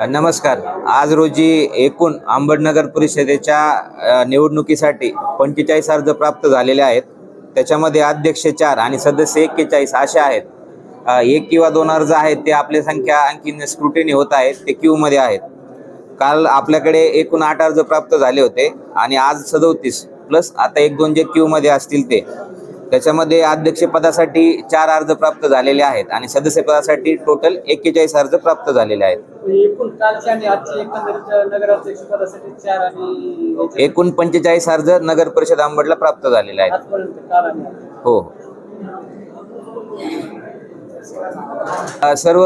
नमस्कार. आज रोजी एकूण आंबडनगर परिषदेच्या निवडणुकीसाठी पंचेचाळीस अर्ज प्राप्त झालेले आहेत. त्याच्यामध्ये अध्यक्ष चार आणि सदस्य एक्केचाळीस असे आहेत. एक किंवा दोन अर्ज आहेत ते आपली संख्या आणखी स्क्रुटिनी होत आहेत ते क्यूमध्ये आहेत. काल आपल्याकडे एकूण आठ अर्ज प्राप्त झाले होते आणि आज सदोतीस प्लस आता एक दोन जे क्यूमध्ये असतील ते. त्याच्यामध्ये अध्यक्षपदासाठी चार अर्ज प्राप्त झालेले आहेत आणि सदस्यपदासाठी टोटल एक्केचाळीस अर्ज प्राप्त झालेले आहेत. एकूण याचे एकूण पंचेचाळीस अर्ज नगर परिषद अंबडला प्राप्त झालेले आहेत. हो. सर्व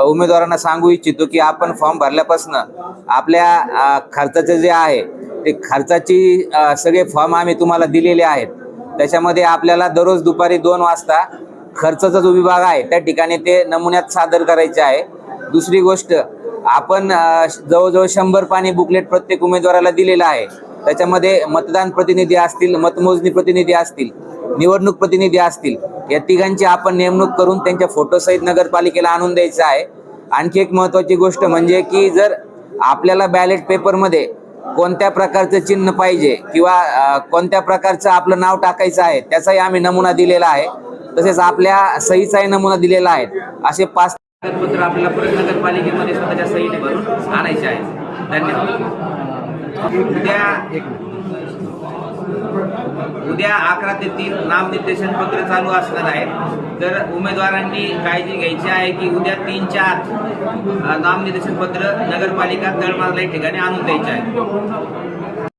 उमेदवारांना सांगू इच्छितो की आपण फॉर्म भरल्यापासून आपल्या खर्चाचे जे आहे ते खर्चाची सगळे फॉर्म आम्ही तुम्हाला दिलेले आहेत. त्याच्यामध्ये आपल्याला दररोज दुपारी दोन वाजता खर्चाचा जो विभाग आहे त्या ठिकाणी ते नमुन्यात सादर करायचे आहे. दुसरी गोष्ट आपण जवळजवळ शंभर पाणी बुकलेट प्रत्येक उमेदवाराला दिलेलं आहे. त्याच्यामध्ये मतदान प्रतिनिधी असतील मतमोजणी प्रतिनिधी असतील निवडणूक प्रतिनिधी असतील या तिघांची आपण नेमणूक करून त्यांच्या फोटोसहित नगरपालिकेला आणून द्यायचं आहे. आणखी एक महत्वाची गोष्ट म्हणजे की जर आपल्याला बॅलेट पेपरमध्ये कोणत्या प्रकारचं चिन्ह पाहिजे किंवा कोणत्या प्रकारचं आपलं नाव टाकायचं आहे त्याचाही आम्ही नमुना दिलेला आहे. तसेच आपल्या सहीचाही नमुना दिलेला आहे. असे पाच कागदपत्र आपल्याला परत नगरपालिकेमध्ये स्वतःच्या सहीने भरून आणायचे आहे धन्यवाद. उद्या उद्या अकरा ते तीन नामनिर्देशन पत्र चालू असणार आहे. तर उमेदवारांनी काळजी घ्यायची आहे की उद्या तीनच्या आत नामनिर्देशन पत्र नगरपालिका तळमाजला या ठिकाणी आणून द्यायचे आहे.